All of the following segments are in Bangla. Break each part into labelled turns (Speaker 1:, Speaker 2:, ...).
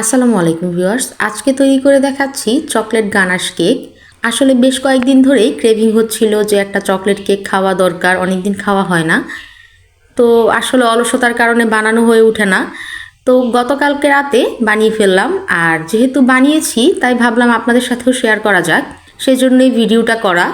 Speaker 1: আসসালামু আলাইকুম ভিউয়ার্স। আজকে তৈরি করে দেখাচ্ছি চকলেট গানাশ কেক। আসলে বেশ কয়েকদিন ধরেই ক্রেভিং হচ্ছিল যে একটা চকলেট কেক খাওয়া দরকার অনেক দিন খাওয়া হয় না। তো আসলে অলসতার কারণে বানানো হয়ে ওঠে না। তো গতকালকে রাতে বানিয়ে ফেললাম, আর যেহেতু বানিয়েছি, তাই ভাবলাম আপনাদের সাথেও শেয়ার করা যাক। সেজন্যই ভিডিওটা করা।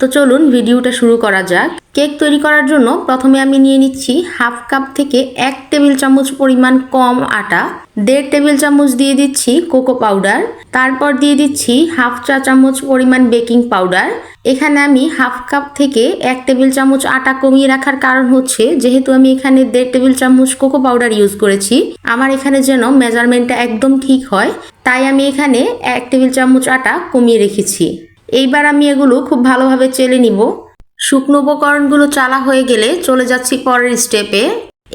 Speaker 1: তো চলুন ভিডিওটা শুরু করা যাক। কেক তৈরি করার জন্য প্রথমে আমি নিয়ে নিচ্ছি হাফ কাপ থেকে এক টেবিল চামচ পরিমাণ কম আটা, দেড় টেবিল চামচ দিয়ে দিচ্ছি কোকো পাউডার, তারপর দিয়ে দিচ্ছি হাফ চা চামচ পরিমাণ বেকিং পাউডার। এখানে আমি হাফ কাপ থেকে এক টেবিল চামচ আটা কমিয়ে রাখার কারণ হচ্ছে যেহেতু আমি এখানে দেড় টেবিল চামচ কোকো পাউডার ইউজ করেছি, আমার এখানে যেন মেজারমেন্টটা একদম ঠিক হয়, তাই আমি এখানে এক টেবিল চামচ আটা কমিয়ে রেখেছি। এইবার আমি এগুলো খুব ভালোভাবে চেলে নিব। শুকনো উপকরণগুলো চালা হয়ে গেলে চলে যাচ্ছি পরের স্টেপে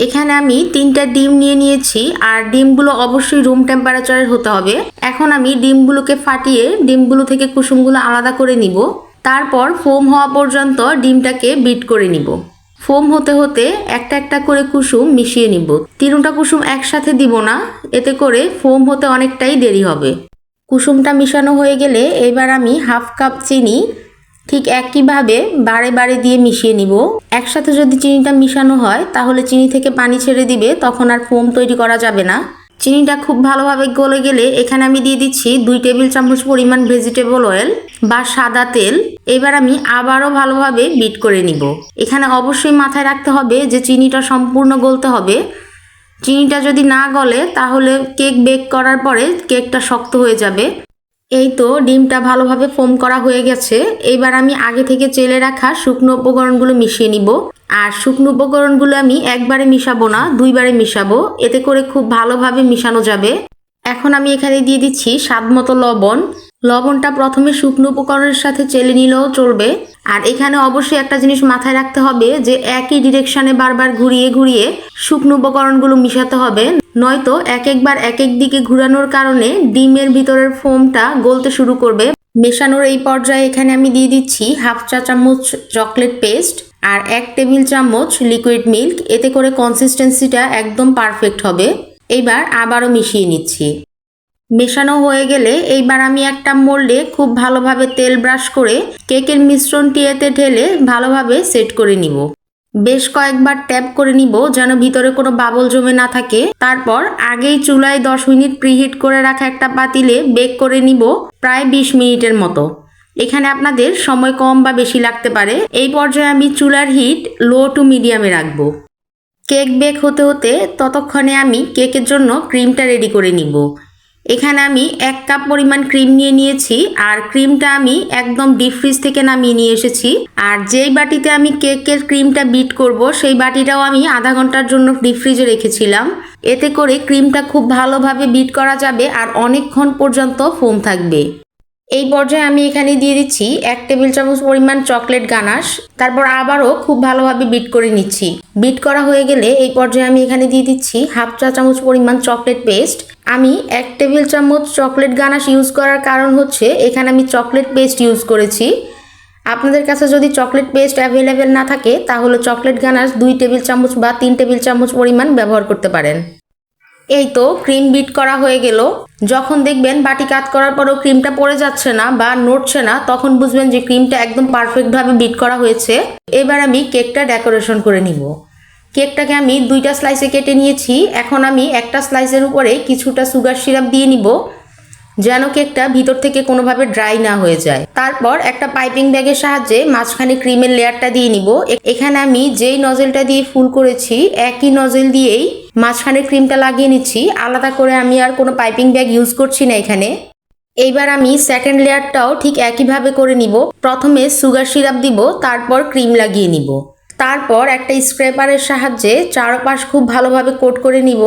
Speaker 1: এখানে আমি তিনটা ডিম নিয়ে নিয়েছি, আর ডিমগুলো অবশ্যই রুম টেম্পারেচারের হতে হবে। এখন আমি ডিমগুলোকে ফাটিয়ে ডিমগুলো থেকে কুসুমগুলো আলাদা করে নিব। তারপর ফোম হওয়া পর্যন্ত ডিমটাকে বিট করে নিব। ফোম হতে হতে একটা একটা করে কুসুম মিশিয়ে নিব। তিনটা কুসুম একসাথে দিব না, এতে করে ফোম হতে অনেকটাই দেরি হবে। কুসুমটা মিশানো হয়ে গেলে এবার আমি হাফ কাপ চিনি ঠিক একইভাবে বারে বারে দিয়ে মিশিয়ে নিব। একসাথে যদি চিনিটা মিশানো হয়, তাহলে চিনি থেকে পানি ছেড়ে দিবে, তখন আর ফোম তৈরি করা যাবে না। চিনিটা খুব ভালোভাবে গলে গেলে এখানে আমি দিয়ে দিচ্ছি দুই টেবিল চামচ পরিমাণ ভেজিটেবল অয়েল বা সাদা তেল। এবার আমি আবারও ভালোভাবে বিট করে নিব। এখানে অবশ্যই মাথায় রাখতে হবে যে চিনিটা সম্পূর্ণ গলতে হবে। চিনিটা যদি না গলে, তাহলে কেক বেক করার পরে কেকটা শক্ত হয়ে যাবে। এই তো ডিমটা ভালোভাবে ফোম করা হয়ে গেছে। এবার আমি আগে থেকে চেলে রাখা শুকনো উপকরণগুলো মিশিয়ে নিব। আর শুকনো উপকরণগুলো আমি একবারে মিশাবো না, দুইবারে মিশাবো। এতে করে খুব ভালোভাবে মিশানো যাবে। এখন আমি এখানে দিয়ে দিচ্ছি স্বাদ মতো লবণ। লবণটা প্রথমে শুকনো উপকরণের সাথে চেলে নিলেও চলবে। আর এখানে অবশ্যই একটা জিনিস মাথায় রাখতে হবে যে একই ডিরেকশনে বারবার ঘুরিয়ে ঘুরিয়ে শুকনো উপকরণগুলো মিশাতে হবে। নয়তো এক একবার এক এক দিকে ঘুরানোর কারণে ডিমের ভিতরের ফোমটা গলতে শুরু করবে। মেশানোর এই পর্যায়ে এখানে আমি দিয়ে দিচ্ছি হাফ চা চামচ চকলেট পেস্ট আর এক টেবিল চামচ লিকুইড মিল্ক এতে করে কনসিস্টেন্সিটা একদম পারফেক্ট হবে। এইবার আবারও মিশিয়ে নিচ্ছি। মেশানো হয়ে গেলে এইবার আমি একটা মোল্ডে খুব ভালোভাবে তেল ব্রাশ করে কেকের মিশ্রণটি এতে ঢেলে ভালোভাবে সেট করে নিব। বেশ কয়েকবার ট্যাপ করে নিব যেন ভিতরে কোনো বাবল জমে না থাকে। তারপর আগেই চুলায় দশ মিনিট প্রিহিট করে রাখা একটা পাতিলে বেক করে নিব প্রায় বিশ মিনিটের মতো। এখানে আপনাদের সময় কম বা বেশি লাগতে পারে। এই পর্যায়ে আমি চুলার হিট লো টু মিডিয়ামে রাখব। কেক বেক হতে হতে ততক্ষণে আমি কেকের জন্য ক্রিমটা রেডি করে নিব। এখানে আমি এক কাপ পরিমাণ ক্রিম নিয়ে নিয়েছি, আর ক্রিমটা আমি একদম ডিপ ফ্রিজ থেকে নামিয়ে নিয়ে এসেছি। আর যেই বাটিতে আমি কেকের ক্রিমটা বিট করব, সেই বাটিটাও আমি আধা ঘণ্টার জন্য ডিপ ফ্রিজে রেখেছিলাম। এতে করে ক্রিমটা খুব ভালোভাবে বিট করা যাবে, আর অনেকক্ষণ পর্যন্ত ফোম থাকবে। এই পর্যায়ে আমি এখানে দিয়ে দিচ্ছি এক টেবিল চামচ পরিমাণ চকলেট গানাশ। তারপর আবারও খুব ভালোভাবে বিট করে নিচ্ছি। বিট করা হয়ে গেলে এই পর্যায়ে আমি এখানে দিয়ে দিচ্ছি হাফ চা চামচ পরিমাণ চকলেট পেস্ট। আমি এক টেবিল চামচ চকলেট গানাশ ইউজ করার কারণ হচ্ছে এখানে আমি চকলেট পেস্ট ইউজ করেছি। আপনাদের কাছে যদি চকলেট পেস্ট অ্যাভেলেবেল না থাকে, তাহলে চকলেট গানাশ দুই টেবিল চামচ বা তিন টেবিল চামচ পরিমাণ ব্যবহার করতে পারেন। এই তো ক্রিম বিট করা হয়ে গেল। যখন দেখবেন বাটি কাত করার পরও ক্রিমটা পড়ে যাচ্ছে না বা নড়ছে না, তখন বুঝবেন যে ক্রিমটা একদম পারফেক্টভাবে বিট করা হয়েছে। এবার আমি কেকটা ডেকোরেশন করে নিব। কেকটাকে আমি দুইটা স্লাইসে কেটে নিয়েছি। এখন আমি একটা স্লাইসের উপরে কিছুটা সুগার সিরাপ দিয়ে নিব। যেন কেকটা ভিতর থেকে কোনোভাবে ড্রাই না হয়ে যায়। তারপর একটা পাইপিং ব্যাগের সাহায্যে মাঝখানে ক্রিমের লেয়ারটা দিয়ে নিব। এখানে আমি যেই নজেলটা দিয়ে ফুল করেছি, একই নজেল দিয়েই মাঝখানে ক্রিমটা লাগিয়ে নিচ্ছি। আলাদা করে আমি আর কোনো পাইপিং ব্যাগ ইউজ করছি না এখানে। এইবার আমি সেকেন্ড লেয়ারটাও ঠিক একইভাবে করে নিব। প্রথমে সুগার সিরাপ দিব, তারপর ক্রিম লাগিয়ে নিব। তারপর একটা স্ক্রেপারের সাহায্যে চারপাশ খুব ভালোভাবে কোট করে নিব।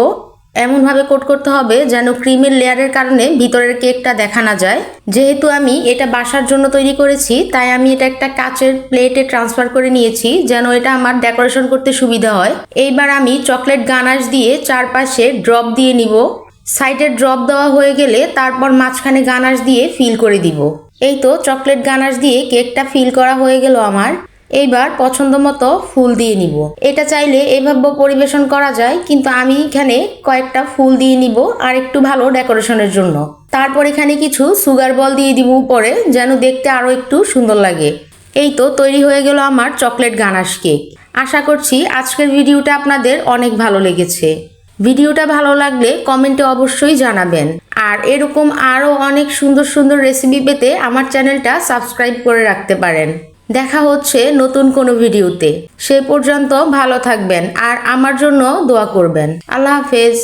Speaker 1: এমনভাবে কোট করতে হবে যেন ক্রিমের লেয়ারের কারণে ভিতরের কেকটা দেখা না যায়। যেহেতু আমি এটা বাসার জন্য তৈরি করেছি, তাই আমি এটা একটা কাচের প্লেটে ট্রান্সফার করে নিয়েছি যেন এটা আমার ডেকোরেশন করতে সুবিধা হয়। এইবার আমি চকলেট গানাশ দিয়ে চারপাশে ড্রপ দিয়ে নিব। সাইডে ড্রপ দেওয়া হয়ে গেলে তারপর মাঝখানে গানাশ দিয়ে ফিল করে দিব। এই তো চকলেট গানাশ দিয়ে কেকটা ফিল করা হয়ে গেল আমার। এইবার পছন্দ মতো ফুল দিয়ে নিব। এটা চাইলে এভাবে পরিবেশন করা যায়, কিন্তু আমি এখানে কয়েকটা ফুল দিয়ে নিব আর একটু ভালো ডেকোরেশনের জন্য। তারপর এখানে কিছু সুগার বল দিয়ে দিব উপরে, যেন দেখতে আরও একটু সুন্দর লাগে। এই তো তৈরি হয়ে গেল আমার চকলেট গানাশ কেক। আশা করছি আজকের ভিডিওটা আপনাদের অনেক ভালো লেগেছে। ভিডিওটা ভালো লাগলে কমেন্টে অবশ্যই জানাবেন। আর এরকম আরও অনেক সুন্দর সুন্দর রেসিপি পেতে আমার চ্যানেলটা সাবস্ক্রাইব করে রাখতে পারেন। দেখা হচ্ছে নতুন কোনো ভিডিওতে। সে পর্যন্ত ভালো থাকবেন আর আমার জন্য দোয়া করবেন। আল্লাহ হাফেজ।